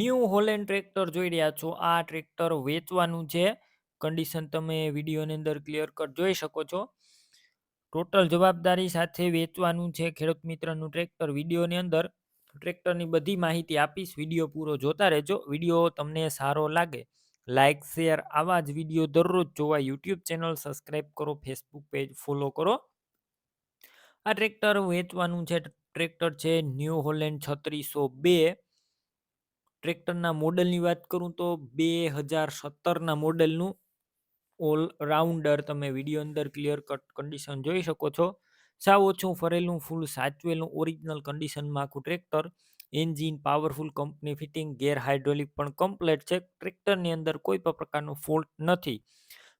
New Holland tractor જોઈ રહ્યા છો. આ ટ્રેક્ટર વેચવાનું છે. કન્ડિશન તમે વિડીયોની અંદર ક્લિયર કટ જોઈ શકો છો. ટોટલ જવાબદારી સાથે વેચવાનું છે ખેડૂત મિત્રનું ટ્રેક્ટર. વિડીયોની અંદર ટ્રેક્ટરની બધી માહિતી આપીશ. વીડિયો પૂરો જોતા રહેજો. વીડિયો તમને સારો લાગે લાઇક શેર આવા જ વીડિયો દરરોજ જોવા યુટ્યુબ ચેનલ સબસ્ક્રાઈબ કરો, ફેસબુક પેજ ફોલો કરો. આ ટ્રેક્ટર વેચવાનું છે. ટ્રેક્ટર છે ન્યૂ હોલેન્ડ છત્રીસો બે. ટ્રેક્ટરના મોડલની વાત કરું તો બે હજાર સત્તરના મોડલનું ઓલ રાઉન્ડર તમે વીડિયો અંદર ક્લિયર કટ કન્ડિશન જોઈ શકો છો. સાવ ઓછું ફરેલું, ફૂલ સાચવેલું, ઓરિજિનલ કન્ડિશનમાં આખું tractor. Engine powerful, company fitting, gear hydraulic પણ કમ્પ્લેટ છે. ટ્રેક્ટરની અંદર કોઈ પણ પ્રકારનો ફોલ્ટ નથી.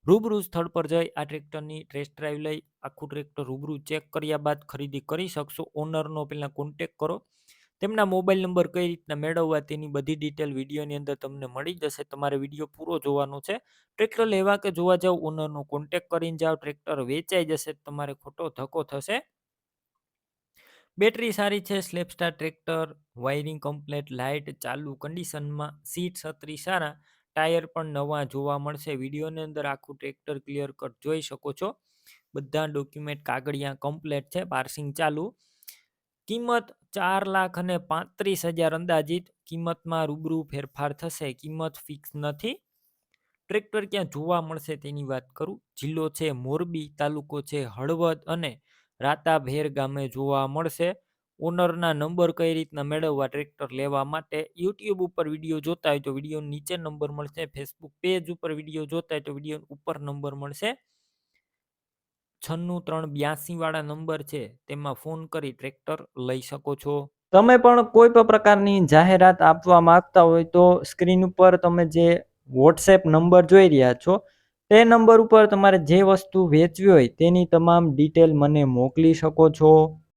રૂબરૂ સ્થળ પર જઈ આ ટ્રેક્ટરની ટેસ્ટ ડ્રાઈવ લઈ આખું ટ્રેક્ટર રૂબરૂ ચેક કર્યા બાદ ખરીદી કરી શકશો. ઓનરનો પહેલાં કોન્ટેક કરો. તેમના મોબાઈલ નંબર કઈ રીતના મેળવવા તેની બધી ડિટેલ વિડીયોની અંદર તમને મળી જશે. તમારે વીડિયો પૂરો જોવાનો છે. ટ્રેક્ટર લેવા કે જોવા જાવ ઓનરનો કોન્ટેક કરીને જાઓ ટ્રેક્ટર વેચાઈ જશે તમારે ખોટો ધક્કો થશે. બેટરી સારી છે. સ્લેપસ્ટાર ટ્રેક્ટર વાયરિંગ કમ્પ્લેટ લાઇટ ચાલુ કન્ડિશનમાં સીટ છત્રી સારા. ટાયર પણ નવા જોવા મળશે. વિડીયોની અંદર આખું ટ્રેક્ટર ક્લિયર કટ જોઈ શકો છો. બધા ડોક્યુમેન્ટ કાગળિયા કમ્પ્લેટ છે. પાર્સિંગ ચાલુ. કિંમત ચાર લાખ અને પાંત્રીસ હજાર અંદાજિત કિંમતમાં રૂબરૂ ફેરફાર થશે. કિંમત ફિક્સ નથી. ટ્રેક્ટર ક્યાં જોવા મળશે તેની વાત કરું. જિલ્લો છે મોરબી, તાલુકો છે હળવદ અને રાતાભેર ગામે જોવા મળશે. ઓનરના નંબર કઈ રીતના મેળવવા ટ્રેક્ટર લેવા માટે યુટ્યુબ ઉપર વીડિયો જોતા હોય તો વીડિયો નીચે નંબર મળશે. ફેસબુક પેજ ઉપર વીડિયો જોતા હોય તો વીડિયો ઉપર નંબર મળશે. છન્નું ત્રણ બ્યાસી વાળા નંબર છે, તેમાં ફોન કરી ટ્રેક્ટર લઈ શકો છો. તમે પણ કોઈ પણ પ્રકારની જાહેરાત આપવા માંગતા હોય તો સ્ક્રીન ઉપર તમે જે વોટ્સએપ નંબર જોઈ રહ્યા છો, તે નંબર ઉપર તમારે જે વસ્તુ વેચવી હોય તેની તમામ ડિટેલ મને મોકલી શકો છો.